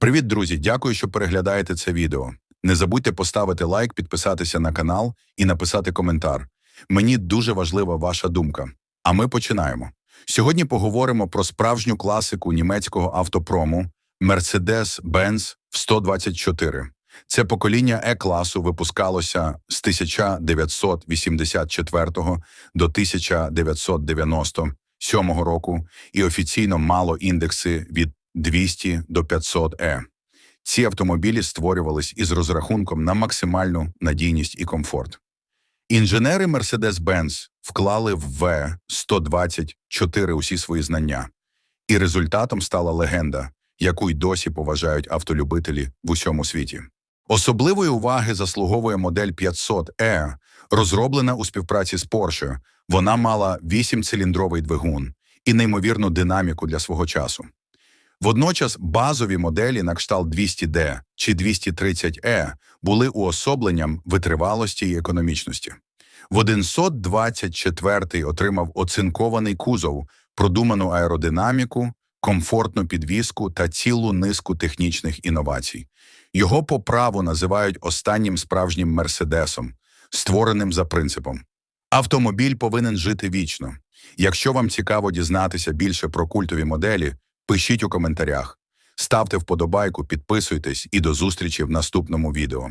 Привіт, друзі! Дякую, що переглядаєте це відео. Не забудьте поставити лайк, підписатися на канал і написати коментар. Мені дуже важлива ваша думка. А ми починаємо. Сьогодні поговоримо про справжню класику німецького автопрому Mercedes-Benz в 124. Це покоління Е-класу випускалося з 1984 до 1997 року і офіційно мало індекси від 200 до 500 Е. Ці автомобілі створювались із розрахунком на максимальну надійність і комфорт. Інженери Mercedes-Benz вклали в В-124 усі свої знання, і результатом стала легенда, яку й досі поважають автолюбителі в усьому світі. Особливої уваги заслуговує модель 500E, розроблена у співпраці з Porsche. Вона мала 8-циліндровий двигун і неймовірну динаміку для свого часу. Водночас базові моделі на кшталт 200D чи 230E були уособленням витривалості і економічності. В 124 отримав оцинкований кузов, продуману аеродинаміку, комфортну підвіску та цілу низку технічних інновацій. Його по праву називають останнім справжнім мерседесом, створеним за принципом. Автомобіль повинен жити вічно. Якщо вам цікаво дізнатися більше про культові моделі, пишіть у коментарях. Ставте вподобайку, підписуйтесь і до зустрічі в наступному відео.